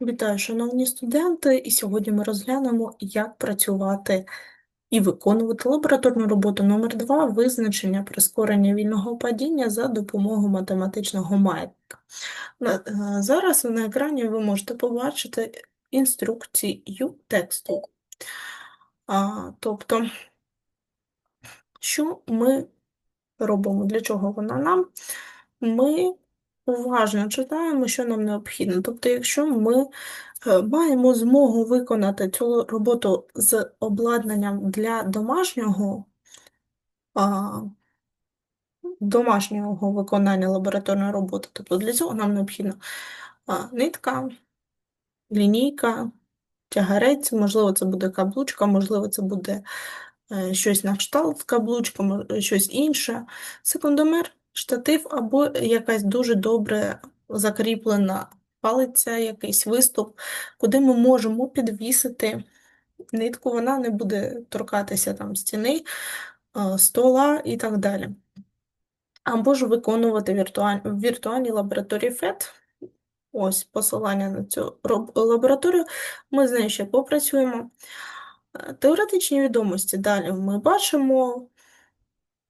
Вітаю, шановні студенти, і сьогодні ми розглянемо, як працювати і виконувати лабораторну роботу номер 2 визначення прискорення вільного падіння за допомогою математичного маятника. Е, Зараз на екрані ви можете побачити інструкцію тексту. А, тобто, що ми робимо, для чого вона нам? Ми уважно читаємо, що нам необхідно. Тобто, якщо ми е, маємо змогу виконати цю роботу з обладнанням для домашнього, домашнього виконання лабораторної роботи, тобто для цього нам необхідна нитка, лінійка, тягарець, можливо, це буде каблучка, можливо, це буде е, щось на кшталт каблучка, щось інше, секундомер, штатив або якась дуже добре закріплена палиця, якийсь виступ, куди ми можемо підвісити нитку, вона не буде торкатися там стіни, стола і так далі. Або ж виконувати віртуаль... в віртуальній лабораторії FET. Ось посилання на цю лабораторію. Ми з нею ще попрацюємо. Е, Теоретичні відомості. Далі ми бачимо,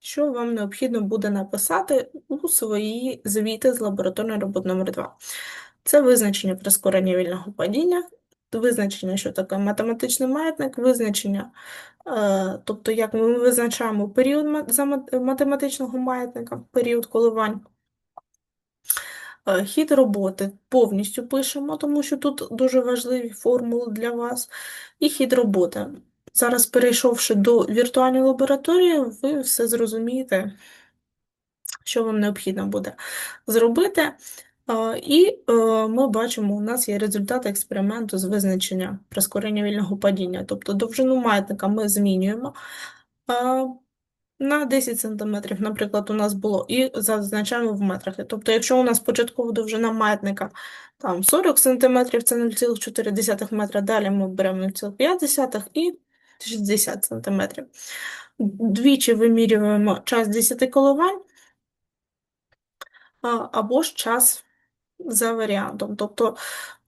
що вам необхідно буде написати у свої звіти з лабораторної роботи номер 2 Це визначення прискорення вільного падіння, визначення, що таке математичний маятник, визначення, е, тобто як ми визначаємо період математичного маятника, період коливань. Е, Хід роботи повністю пишемо, тому що тут дуже важливі формули для вас. І хід роботи. Зараз, перейшовши до віртуальної лабораторії, ви все зрозумієте, що вам необхідно буде зробити. І е, ми бачимо, у нас є результат експерименту з визначення прискорення вільного падіння. Тобто довжину маятника ми змінюємо. на 10 см, наприклад, у нас було, і зазначаємо в метрах. Тобто, якщо у нас початкова довжина маятника там 40 см, це 0,4 метра, далі ми беремо 0,5 і 60 см. Двічі вимірюємо час 10 коливань, або ж час за варіантом. Тобто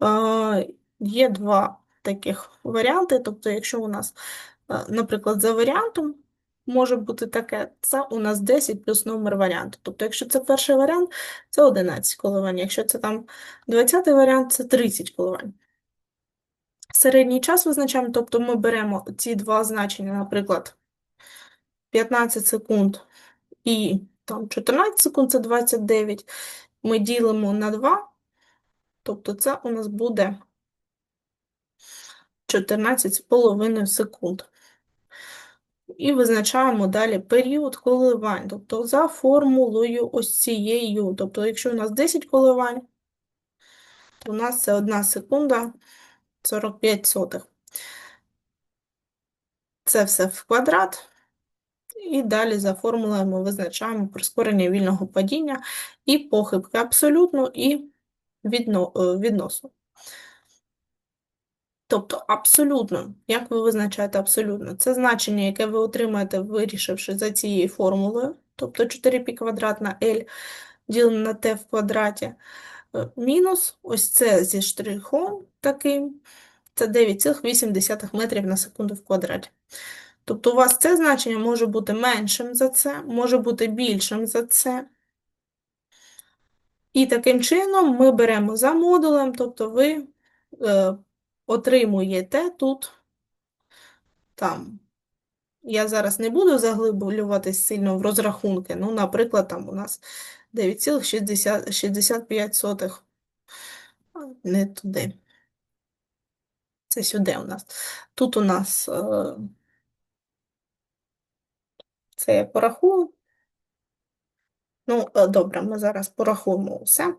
е, є два таких варіанти. Тобто, якщо у нас, е, наприклад, за варіантом може бути таке, це у нас 10 плюс номер варіанту. Тобто, якщо це перший варіант, це 11 коливань. Якщо це там 20 варіант, це 30 коливань. Середній час визначаємо, тобто ми беремо ці два значення, наприклад, 15 секунд і там 14 секунд це 29. Ми ділимо на 2, тобто це у нас буде 14,5 секунд. І визначаємо далі період коливань, тобто за формулою ось цією. Тобто, якщо у нас 10 коливань, то у нас це 1 секунда 45 сотих. Це все в квадрат. І далі за формулою ми визначаємо прискорення вільного падіння і похибки абсолютно і відно, е, відносно. Тобто абсолютно, як ви визначаєте абсолютно? Це значення, яке ви отримаєте, вирішивши за цією формулою, тобто 4π квадрат на L ділене на t в квадраті, мінус ось це зі штрихом таким, це 9,8 метрів на секунду в квадраті. Тобто у вас це значення може бути меншим за це, може бути більшим за це. І таким чином ми беремо за модулем, тобто ви е, отримуєте тут там. Я зараз не буду заглиблюватись сильно в розрахунки. Ну, наприклад, там у нас 9,65. Не туди. Це сюди у нас. Тут у нас е, це я порахую. Ну, е, добре, ми зараз порахуємо все.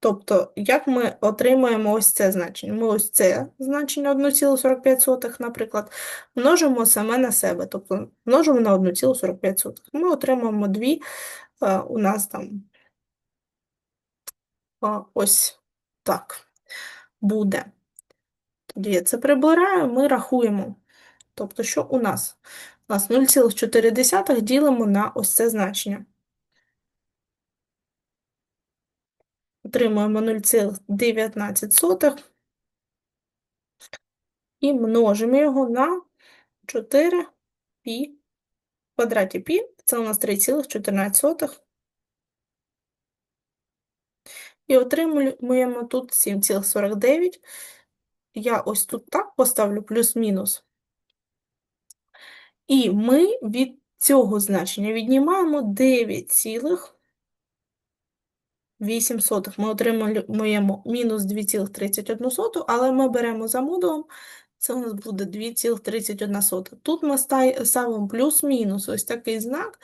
Тобто, як ми отримуємо ось це значення? Ми ось це значення 1,45, наприклад, множимо саме на себе, тобто множимо на 1,45. Ми отримаємо дві, е, у нас там а, ось так буде. Тоді я це прибираю, ми рахуємо. Тобто, що у нас? У нас 0,4 ділимо на ось це значення. Отримуємо 0,19 і множимо його на 4 пі в квадраті пі, це у нас 3,14. І отримуємо тут 7,49. Я ось тут так поставлю плюс-мінус. І ми від цього значення віднімаємо 9,8. Ми отримуємо мінус 2,31, але ми беремо за модулом, це у нас буде 2,31. Тут ми ставимо плюс-мінус ось такий знак,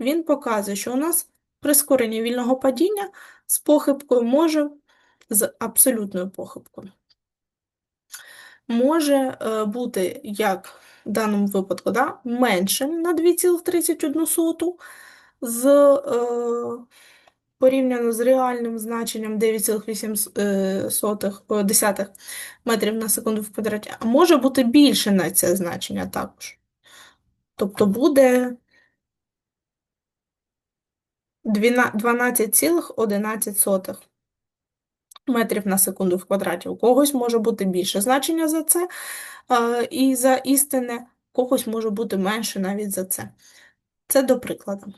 він показує, що у нас прискорення вільного падіння з похибкою може, з абсолютною похибкою. Може е, бути, як в даному випадку, да, меншим на 2,31 з е, порівняно з реальним значенням 9,8 е, метрів на секунду в квадраті, а може бути більше на це значення також. Тобто буде 12,11 метрів на секунду в квадраті. У когось може бути більше значення за це, і за істине, у когось може бути менше навіть за це. Це до прикладу.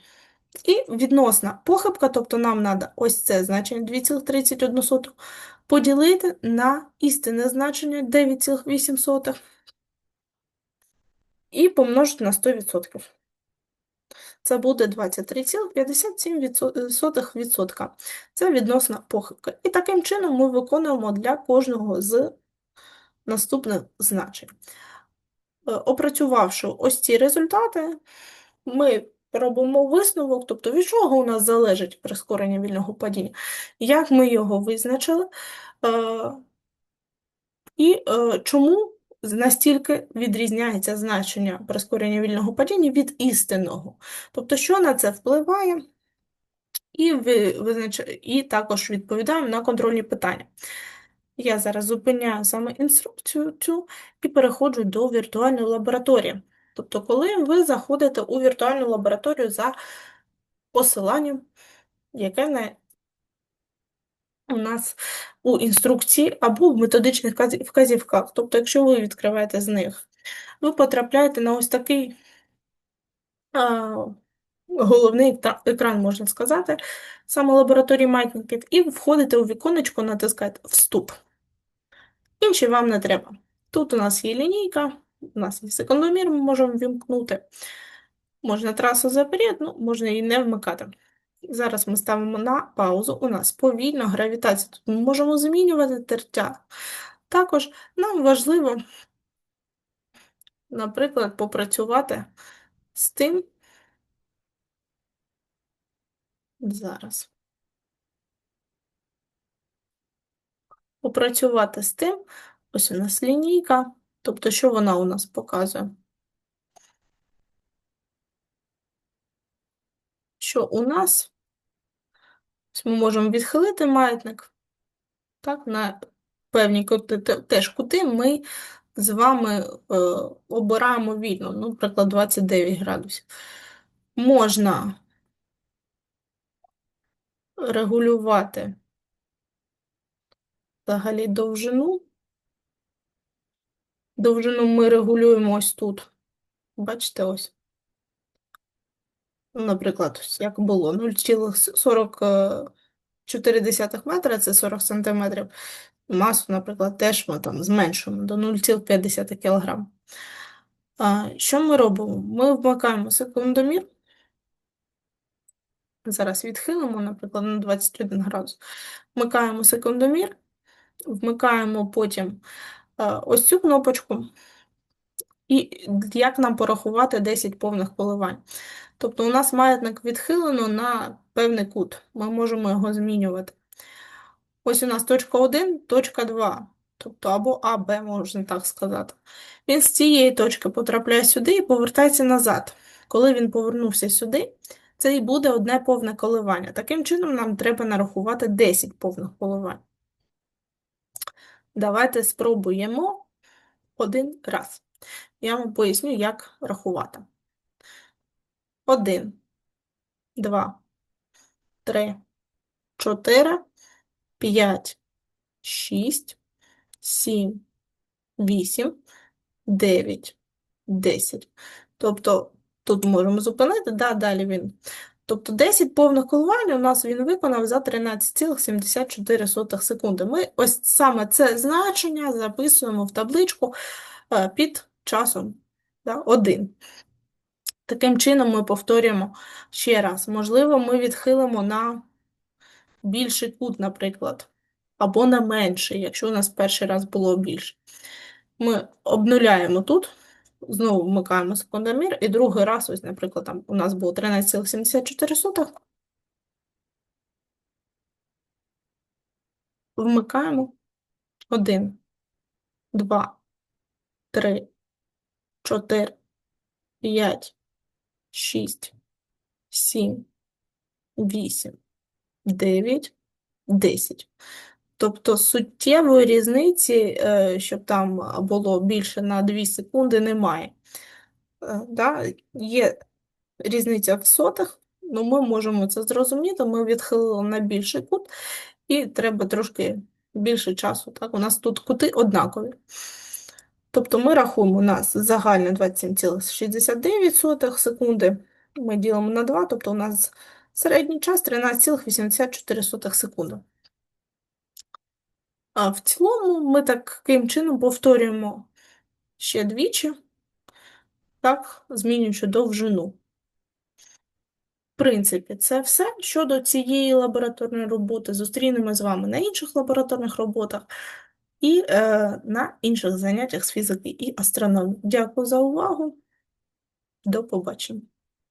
І відносна похибка, тобто нам треба ось це значення 2,31 поділити на істинне значення 9,8 і помножити на 100%. Це буде 23,57%. Це відносна похибка. І таким чином ми виконуємо для кожного з наступних значень. Е, опрацювавши ось ці результати, ми робимо висновок, тобто від чого у нас залежить прискорення вільного падіння, як ми його визначили, е, і е, чому настільки відрізняється значення прискорення вільного падіння від істинного. Тобто, що на це впливає, і, визнач... і також відповідаємо на контрольні питання. Я зараз зупиняю саме інструкцію цю і переходжу до віртуальної лабораторії. Тобто, коли ви заходите у віртуальну лабораторію за посиланням, яке не у нас у інструкції або в методичних вказівках. Тобто, якщо ви відкриваєте з них, ви потрапляєте на ось такий а, головний екран, можна сказати, саме лабораторії маятників, і входите у віконечко, натискаєте Вступ. Інші вам не треба. Тут у нас є лінійка, у нас є секундомір, ми можемо вімкнути. Можна трасу заперед, ну, можна її не вмикати. Зараз ми ставимо на паузу. У нас повільна гравітація. Тут ми можемо змінювати тертя. Також нам важливо, наприклад, попрацювати з тим. Зараз. Попрацювати з тим, ось у нас лінійка, тобто, що вона у нас показує? Що у нас ми можемо відхилити маятник, так, на певні кути, теж кути ми з вами е, обираємо вільно, ну, наприклад, 29 градусів. Можна регулювати взагалі довжину. Довжину ми регулюємо ось тут. Бачите, ось. Ну, наприклад, ось як було 0,44 метра, це 40 сантиметрів. Масу, наприклад, теж ми там зменшуємо до 0,5 кг. Що ми робимо? Ми вмикаємо секундомір. Зараз відхилимо, наприклад, на 21 градус. Вмикаємо секундомір, вмикаємо потім ось цю кнопочку, і як нам порахувати 10 повних коливань. Тобто, у нас маятник відхилено на певний кут, ми можемо його змінювати. Ось у нас точка 1, точка 2, тобто або А, Б, можна так сказати. Він з цієї точки потрапляє сюди і повертається назад. Коли він повернувся сюди, це і буде одне повне коливання. Таким чином, нам треба нарахувати 10 повних коливань. Давайте спробуємо один раз. Я вам поясню, як рахувати. Один, два, три, чотири, 5, 6, 7, 8, 9, 10. Тобто тут можемо зупинити, да, далі він. Тобто 10 повних коливань у нас він виконав за 13,74 секунди. Ми ось саме це значення записуємо в табличку е, під часом 1. Таким чином ми повторюємо ще раз. Можливо, ми відхилимо на більший кут, наприклад, або на менший, якщо у нас перший раз було більше. Ми обнуляємо тут, знову вмикаємо секундомір, і другий раз, ось, наприклад, там у нас було 13,74, вмикаємо. 1, 2, 3, 4, 5, 6, 7, 8, 9, 10. Тобто суттєвої різниці, е, щоб там було більше на 2 секунди, немає. Е, Да? Є різниця в сотих, ну ми можемо це зрозуміти, ми відхилили на більший кут, і треба трошки більше часу. Так? У нас тут кути однакові. Тобто ми рахуємо, у нас загальне 27,69 секунди, ми ділимо на 2, тобто у нас середній час 13,84 секунди. А в цілому ми таким чином повторюємо ще двічі, так, змінюючи довжину. В принципі, це все щодо цієї лабораторної роботи. Зустрінемо з вами на інших лабораторних роботах і е, на інших заняттях з фізики і астрономії. Дякую за увагу. До побачення.